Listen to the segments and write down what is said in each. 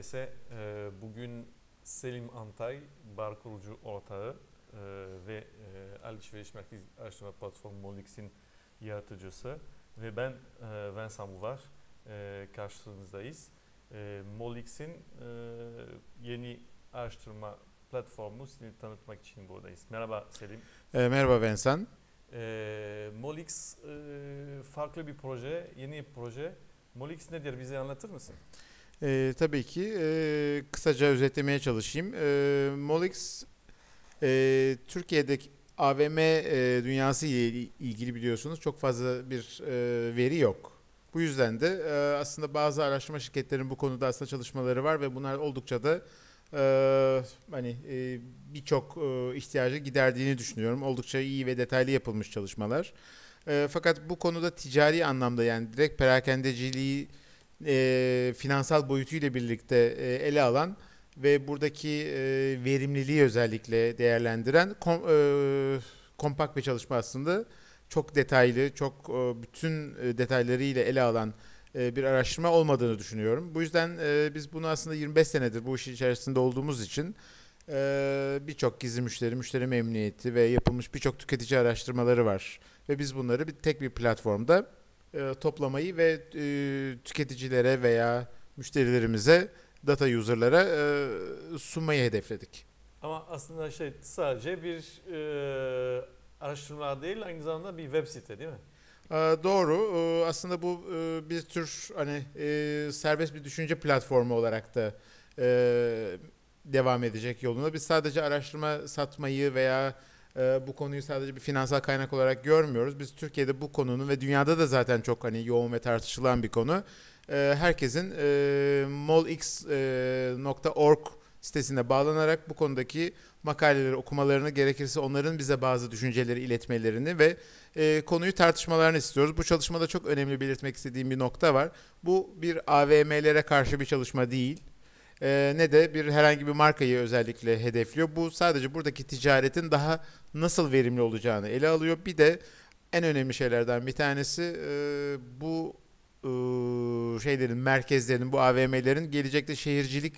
herkese. Ee, Bugün Selim Antay, bar kurucu ortağı e, ve e, alışveriş merkezi araştırma platformu Molix'in yaratıcısı ve ben e, Vincent Bouvard e, karşınızdayız. E, Molix'in e, yeni araştırma platformu seni tanıtmak için buradayız. Merhaba Selim. E, merhaba Vincent. E, Molix e, farklı bir proje, yeni bir proje. Molix nedir bize anlatır mısın? E, tabii ki e, kısaca özetlemeye çalışayım. E, Molix e, Türkiye'deki AVM e, dünyası ile ilgili biliyorsunuz çok fazla bir e, veri yok. Bu yüzden de e, aslında bazı araştırma şirketlerin bu konuda aslında çalışmaları var ve bunlar oldukça da e, hani e, birçok e, ihtiyacı giderdiğini düşünüyorum. Oldukça iyi ve detaylı yapılmış çalışmalar. E, fakat bu konuda ticari anlamda yani direkt perakendeciliği e, finansal boyutuyla birlikte e, ele alan ve buradaki e, verimliliği özellikle değerlendiren kom, e, kompakt bir çalışma aslında. Çok detaylı, çok e, bütün e, detaylarıyla ele alan e, bir araştırma olmadığını düşünüyorum. Bu yüzden e, biz bunu aslında 25 senedir bu işin içerisinde olduğumuz için e, birçok gizli müşteri, müşteri memnuniyeti ve yapılmış birçok tüketici araştırmaları var. Ve biz bunları bir tek bir platformda e, toplamayı ve e, tüketicilere veya müşterilerimize, data user'lara e, sunmayı hedefledik. Ama aslında şey sadece bir e, araştırma değil aynı zamanda bir web site değil mi? E, doğru. E, aslında bu e, bir tür hani e, serbest bir düşünce platformu olarak da e, devam edecek yolunda. Biz sadece araştırma satmayı veya e, bu konuyu sadece bir finansal kaynak olarak görmüyoruz. Biz Türkiye'de bu konunun ve dünyada da zaten çok hani yoğun ve tartışılan bir konu. E, herkesin e, molx.org sitesine bağlanarak bu konudaki makaleleri okumalarını gerekirse onların bize bazı düşünceleri iletmelerini ve e, konuyu tartışmalarını istiyoruz. Bu çalışmada çok önemli belirtmek istediğim bir nokta var. Bu bir AVM'lere karşı bir çalışma değil e, ne de bir herhangi bir markayı özellikle hedefliyor. Bu sadece buradaki ticaretin daha nasıl verimli olacağını ele alıyor. Bir de en önemli şeylerden bir tanesi e, bu e, şeylerin merkezlerin bu AVM'lerin gelecekte şehircilik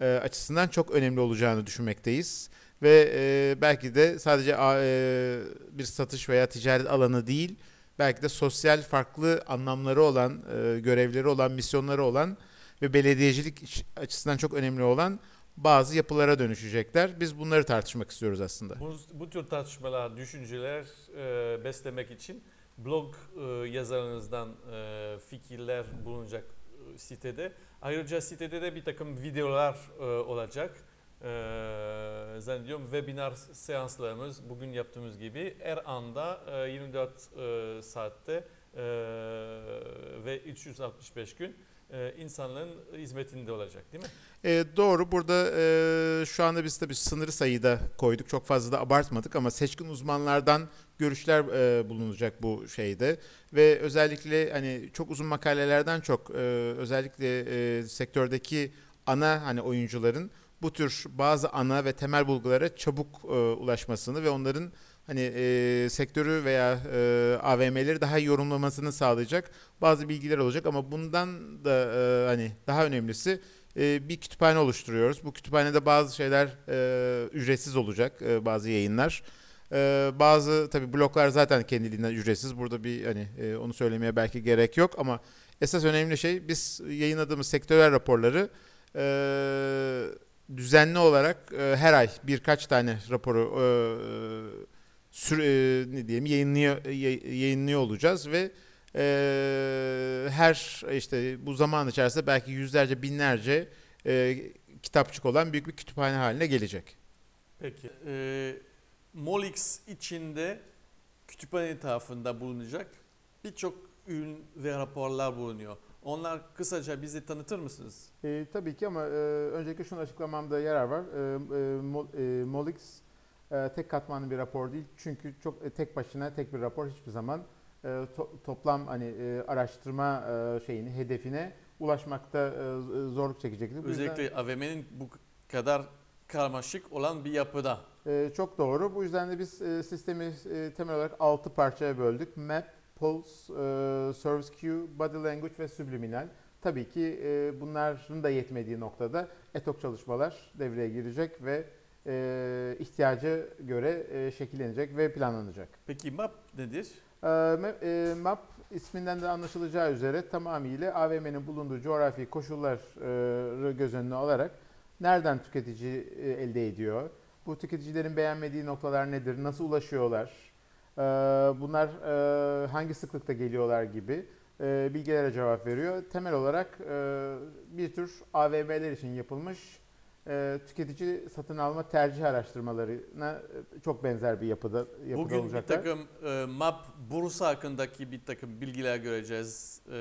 e, açısından çok önemli olacağını düşünmekteyiz. Ve e, belki de sadece e, bir satış veya ticaret alanı değil, belki de sosyal farklı anlamları olan, e, görevleri olan, misyonları olan ve belediyecilik açısından çok önemli olan bazı yapılara dönüşecekler. Biz bunları tartışmak istiyoruz aslında. Bu, bu tür tartışmalar, düşünceler e, beslemek için blog e, yazarınızdan e, fikirler bulunacak e, sitede. Ayrıca sitede de bir takım videolar e, olacak. E, zannediyorum webinar seanslarımız bugün yaptığımız gibi her anda e, 24 e, saatte e, ve 365 gün e, insanların hizmetinde olacak değil mi? E, doğru. Burada e, şu anda biz tabii sınırı sayıda koyduk. Çok fazla da abartmadık ama seçkin uzmanlardan görüşler e, bulunacak bu şeyde ve özellikle hani çok uzun makalelerden çok e, özellikle e, sektördeki ana hani oyuncuların bu tür bazı ana ve temel bulgulara çabuk e, ulaşmasını ve onların hani e, sektörü veya e, AVM'leri daha iyi yorumlamasını sağlayacak bazı bilgiler olacak ama bundan da e, hani daha önemlisi e, bir kütüphane oluşturuyoruz. Bu kütüphanede bazı şeyler e, ücretsiz olacak, e, bazı yayınlar. E, bazı tabi bloklar zaten kendiliğinden ücretsiz. Burada bir hani e, onu söylemeye belki gerek yok ama esas önemli şey biz yayınladığımız sektörel raporları e, düzenli olarak e, her ay birkaç tane raporu e, süre, e, ne diyelim yayınlıyor yayınlıyor olacağız ve e, her işte bu zaman içerisinde belki yüzlerce binlerce e, kitapçık olan büyük bir kütüphane haline gelecek. Peki. E, Molix içinde kütüphane tarafında bulunacak birçok ürün ve raporlar bulunuyor. Onlar kısaca bizi tanıtır mısınız? E, tabii ki ama e, öncelikle şunu açıklamamda yarar var. E, e, Molix e, tek katmanlı bir rapor değil. Çünkü çok e, tek başına tek bir rapor hiçbir zaman e, to, toplam hani e, araştırma e, şeyini hedefine ulaşmakta e, zorluk çekecektir. Özellikle yüzden, AVM'nin bu kadar karmaşık olan bir yapıda. E, çok doğru. Bu yüzden de biz e, sistemi e, temel olarak 6 parçaya böldük. Map, Pulse, e, Service Queue, Body Language ve Subliminal. tabii ki e, bunların da yetmediği noktada etok çalışmalar devreye girecek ve e, ihtiyaca göre e, şekillenecek ve planlanacak. Peki MAP nedir? E, ma- e, MAP isminden de anlaşılacağı üzere tamamıyla AVM'nin bulunduğu coğrafi koşulları göz önüne alarak nereden tüketici e, elde ediyor? Bu tüketicilerin beğenmediği noktalar nedir? Nasıl ulaşıyorlar? E, Bunlar e, hangi sıklıkta geliyorlar gibi e, bilgilere cevap veriyor. Temel olarak e, bir tür AVM'ler için yapılmış e, tüketici satın alma tercih araştırmalarına e, çok benzer bir yapıda, yapıda Bugün bir olacaklar. takım e, MAP bursa hakkındaki bir takım bilgiler göreceğiz e,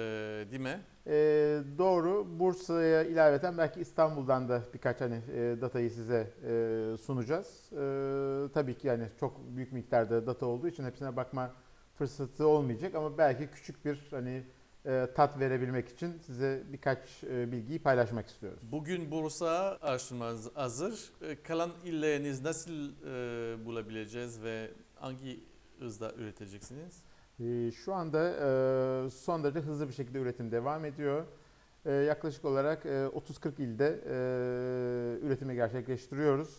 değil mi? Ee, doğru. Bursa'ya ilaveten belki İstanbul'dan da birkaç hani e, datayı size e, sunacağız. E, tabii ki yani çok büyük miktarda data olduğu için hepsine bakma fırsatı olmayacak ama belki küçük bir hani e, tat verebilmek için size birkaç e, bilgiyi paylaşmak istiyoruz. Bugün Bursa araştırmanız hazır. E, Kalan illeriniz nasıl e, bulabileceğiz ve hangi hızda üreteceksiniz? Şu anda e, son derece hızlı bir şekilde üretim devam ediyor. E, Yaklaşık olarak e, 30-40 ilde e, üretimi gerçekleştiriyoruz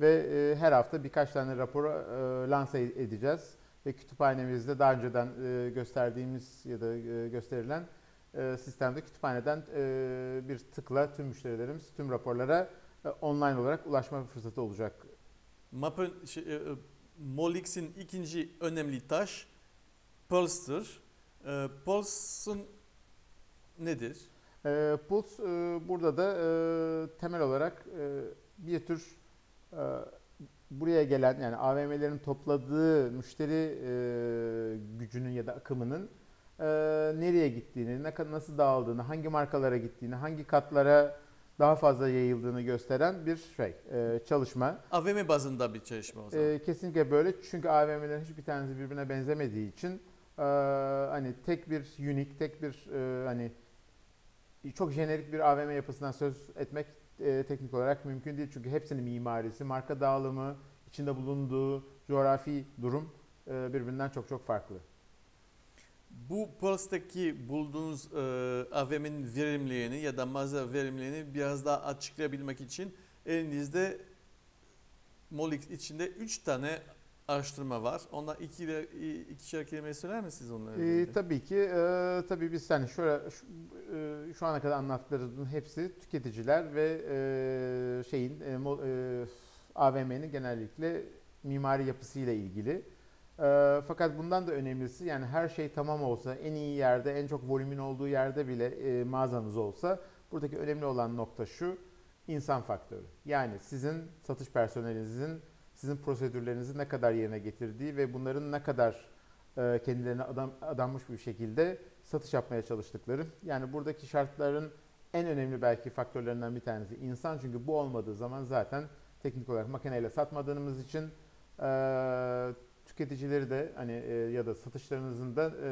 ve e, her hafta birkaç tane raporu e, lanse edeceğiz ve kütüphanemizde daha önceden e, gösterdiğimiz ya da e, gösterilen e, sistemde kütüphaneden e, bir tıkla tüm müşterilerimiz tüm raporlara e, online olarak ulaşma fırsatı olacak. MAP'ın şey, e, e, Molix'in ikinci önemli taş Pulse'dır. E, Pulse'ın nedir? E, Puls e, burada da e, temel olarak e, bir tür e, buraya gelen yani AVM'lerin topladığı müşteri e, gücünün ya da akımının e, nereye gittiğini, ne nasıl dağıldığını, hangi markalara gittiğini, hangi katlara daha fazla yayıldığını gösteren bir şey e, çalışma. AVM bazında bir çalışma o zaman. E, kesinlikle böyle çünkü AVM'lerin hiçbir tanesi birbirine benzemediği için e, hani tek bir unik, tek bir e, hani çok jenerik bir AVM yapısından söz etmek e, teknik olarak mümkün değil çünkü hepsinin mimarisi, marka dağılımı, içinde bulunduğu coğrafi durum e, birbirinden çok çok farklı. Bu Pulse'daki bulduğunuz e, AVM'nin verimliliğini ya da mağaza verimliliğini biraz daha açıklayabilmek için elinizde Molix içinde 3 tane araştırma var. Onlar iki, de- ikişer kelime söyler misiniz onları? E, tabii ki e, tabii biz hani şöyle şu, e, şu ana kadar anlattıklarımızın hepsi tüketiciler ve e, şeyin e, e, AVM'nin genellikle mimari yapısıyla ilgili. E, fakat bundan da önemlisi yani her şey tamam olsa en iyi yerde en çok volümün olduğu yerde bile e, mağazanız olsa buradaki önemli olan nokta şu insan faktörü. Yani sizin satış personelinizin sizin prosedürlerinizi ne kadar yerine getirdiği ve bunların ne kadar e, kendilerine adam, adanmış bir şekilde satış yapmaya çalıştıkları. Yani buradaki şartların en önemli belki faktörlerinden bir tanesi insan. Çünkü bu olmadığı zaman zaten teknik olarak makineyle satmadığımız için e, tüketicileri de hani e, ya da satışlarınızın da e,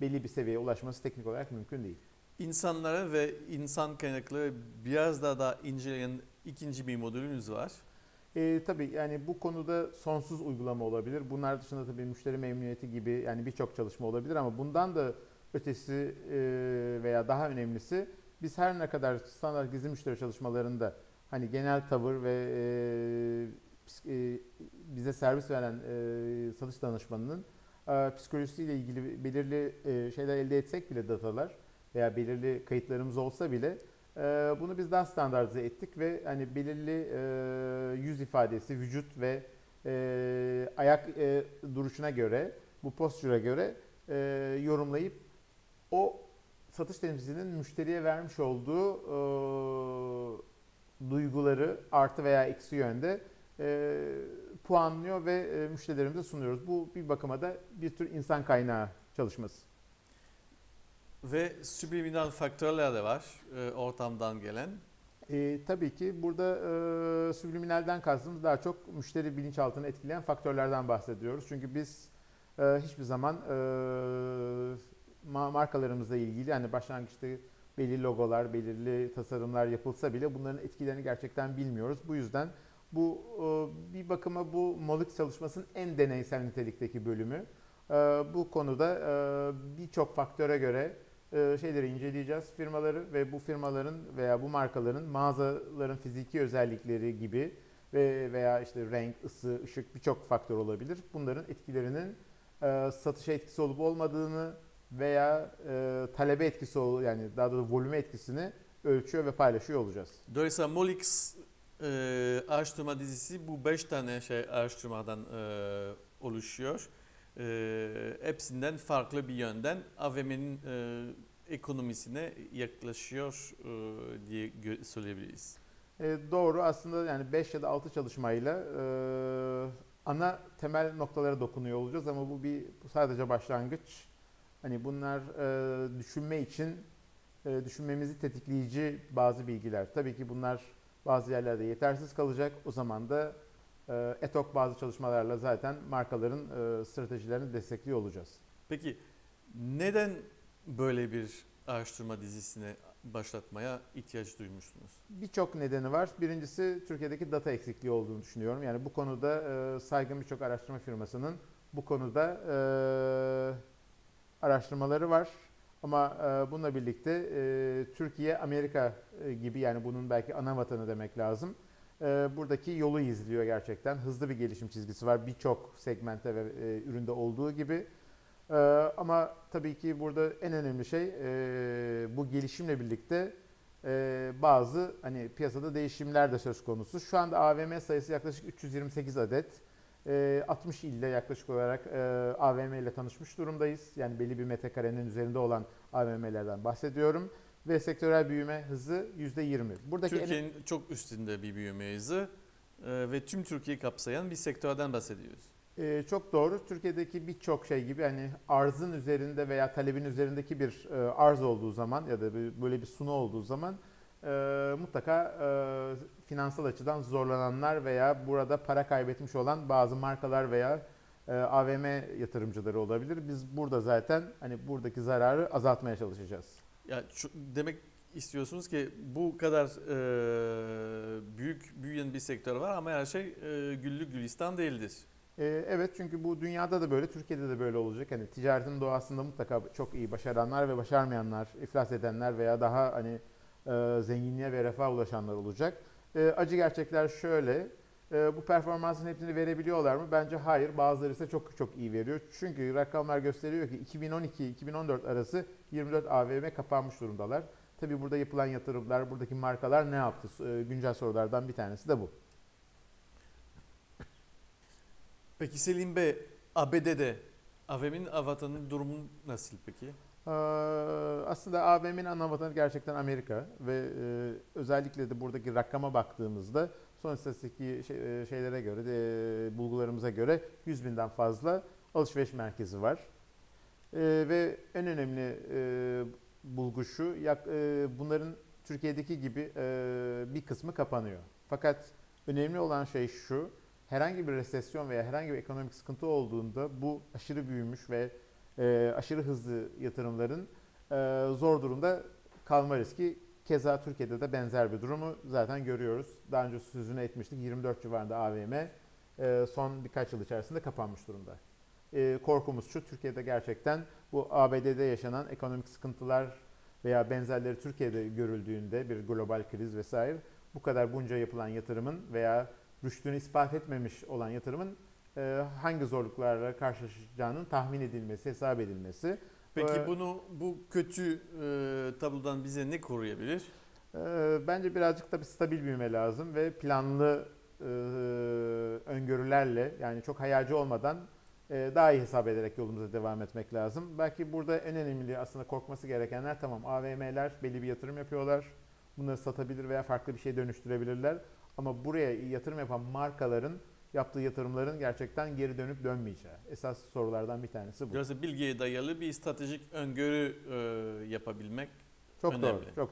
belli bir seviyeye ulaşması teknik olarak mümkün değil. İnsanları ve insan kaynakları biraz daha da inceleyen ikinci bir modülünüz var. E, tabii yani bu konuda sonsuz uygulama olabilir. Bunlar dışında tabii müşteri memnuniyeti gibi yani birçok çalışma olabilir ama bundan da ötesi e, veya daha önemlisi biz her ne kadar standart gizli müşteri çalışmalarında hani genel tavır ve e, e, bize servis veren e, satış danışmanının e, psikolojisiyle ilgili belirli e, şeyler elde etsek bile datalar veya belirli kayıtlarımız olsa bile Bunu biz daha standartize ettik ve hani belirli e, yüz ifadesi, vücut ve e, ayak e, duruşuna göre, bu postüre göre yorumlayıp o satış temsilcinin müşteriye vermiş olduğu e, duyguları artı veya eksi yönde e, puanlıyor ve e, müşterilerimize sunuyoruz. Bu bir bakıma da bir tür insan kaynağı çalışması. Ve subliminal faktörler de var e, ortamdan gelen. E, tabii ki burada e, subliminalden kastımız daha çok müşteri bilinçaltını etkileyen faktörlerden bahsediyoruz. Çünkü biz e, hiçbir zaman e, ma- markalarımızla ilgili yani başlangıçta belirli logolar, belirli tasarımlar yapılsa bile bunların etkilerini gerçekten bilmiyoruz. Bu yüzden bu e, bir bakıma bu Molix çalışmasının en deneysel nitelikteki bölümü. E, bu konuda e, birçok faktöre göre şeyleri inceleyeceğiz firmaları ve bu firmaların veya bu markaların mağazaların fiziki özellikleri gibi ve veya işte renk, ısı, ışık birçok faktör olabilir. Bunların etkilerinin e, satışa etkisi olup olmadığını veya e, talebe etkisi ol yani daha doğrusu volüme etkisini ölçüyor ve paylaşıyor olacağız. Dolayısıyla Molix e, araştırma dizisi bu 5 tane şey araştırmadan e, oluşuyor. E, hepsinden farklı bir yönden AVM'nin e, ekonomisine yaklaşıyor e, diye söyleyebiliriz. E, doğru aslında yani 5 ya da 6 çalışmayla e, ana temel noktalara dokunuyor olacağız ama bu bir bu sadece başlangıç. Hani bunlar e, düşünme için e, düşünmemizi tetikleyici bazı bilgiler. Tabii ki bunlar bazı yerlerde yetersiz kalacak. O zaman da ETOK bazı çalışmalarla zaten markaların e, stratejilerini destekliyor olacağız. Peki neden böyle bir araştırma dizisine başlatmaya ihtiyaç duymuşsunuz? Birçok nedeni var. Birincisi Türkiye'deki data eksikliği olduğunu düşünüyorum. Yani bu konuda e, saygın birçok araştırma firmasının bu konuda e, araştırmaları var. Ama e, bununla birlikte e, Türkiye, Amerika e, gibi yani bunun belki ana vatanı demek lazım. E, buradaki yolu izliyor gerçekten. Hızlı bir gelişim çizgisi var birçok segmente ve e, üründe olduğu gibi. E, ama tabii ki burada en önemli şey e, bu gelişimle birlikte e, bazı hani piyasada değişimler de söz konusu. Şu anda AVM sayısı yaklaşık 328 adet. E, 60 ilde yaklaşık olarak e, AVM ile tanışmış durumdayız. Yani belli bir metrekarenin üzerinde olan AVM'lerden bahsediyorum. Ve sektörel büyüme hızı %20. Buradaki en- Türkiye'nin çok üstünde bir büyüme hızı e, ve tüm Türkiye'yi kapsayan bir sektörden bahsediyoruz. Ee, çok doğru. Türkiye'deki birçok şey gibi hani arzın üzerinde veya talebin üzerindeki bir e, arz olduğu zaman ya da bir- böyle bir sunu olduğu zaman e, mutlaka e, finansal açıdan zorlananlar veya burada para kaybetmiş olan bazı markalar veya e, AVM yatırımcıları olabilir. Biz burada zaten hani buradaki zararı azaltmaya çalışacağız. Ya şu- demek istiyorsunuz ki bu kadar e, büyük büyüyen bir sektör var ama her şey e, güllük gülistan değildir. Ee, Evet çünkü bu dünyada da böyle, Türkiye'de de böyle olacak. Hani ticaretin doğasında mutlaka çok iyi başaranlar ve başarmayanlar, iflas edenler veya daha hani e, zenginliğe ve refaha ulaşanlar olacak. E, acı gerçekler şöyle. E, bu performansın hepsini verebiliyorlar mı? Bence hayır. Bazıları ise çok çok iyi veriyor. Çünkü rakamlar gösteriyor ki 2012-2014 arası 24 AVM kapanmış durumdalar. Tabii burada yapılan yatırımlar, buradaki markalar ne yaptı? E, güncel sorulardan bir tanesi de bu. Peki Selim Bey, ABD'de AVM'nin avatarının durumu nasıl peki? Ee, Aslında AVM'nin ana vatanı gerçekten Amerika ve e, özellikle de buradaki rakama baktığımızda son istatistik şey- e, şeylere göre, de, bulgularımıza göre 100 binden fazla alışveriş merkezi var. E, ve en önemli e, bulgu şu, yak- e, bunların Türkiye'deki gibi e, bir kısmı kapanıyor. Fakat önemli olan şey şu, herhangi bir resesyon veya herhangi bir ekonomik sıkıntı olduğunda bu aşırı büyümüş ve e, aşırı hızlı yatırımların e, zor durumda kalma riski. Keza Türkiye'de de benzer bir durumu zaten görüyoruz. Daha önce sözünü etmiştik. 24 civarında AVM e, son birkaç yıl içerisinde kapanmış durumda. E, korkumuz şu, Türkiye'de gerçekten bu ABD'de yaşanan ekonomik sıkıntılar veya benzerleri Türkiye'de görüldüğünde bir global kriz vesaire bu kadar bunca yapılan yatırımın veya rüştünü ispat etmemiş olan yatırımın e, hangi zorluklarla karşılaşacağının tahmin edilmesi, hesap edilmesi. Peki Ee, bunu bu kötü e, tablodan bize ne koruyabilir? Ee, Bence birazcık da bir stabil büyüme lazım ve planlı e, öngörülerle yani çok hayalci olmadan e, daha iyi hesap ederek yolumuza devam etmek lazım. Belki burada en önemli aslında korkması gerekenler tamam AVM'ler belli bir yatırım yapıyorlar. Bunları satabilir veya farklı bir şey dönüştürebilirler. Ama buraya yatırım yapan markaların yaptığı yatırımların gerçekten geri dönüp dönmeyeceği. Esas sorulardan bir tanesi bu. Da bilgiye dayalı bir stratejik öngörü e, yapabilmek Çok önemli. doğru. Çok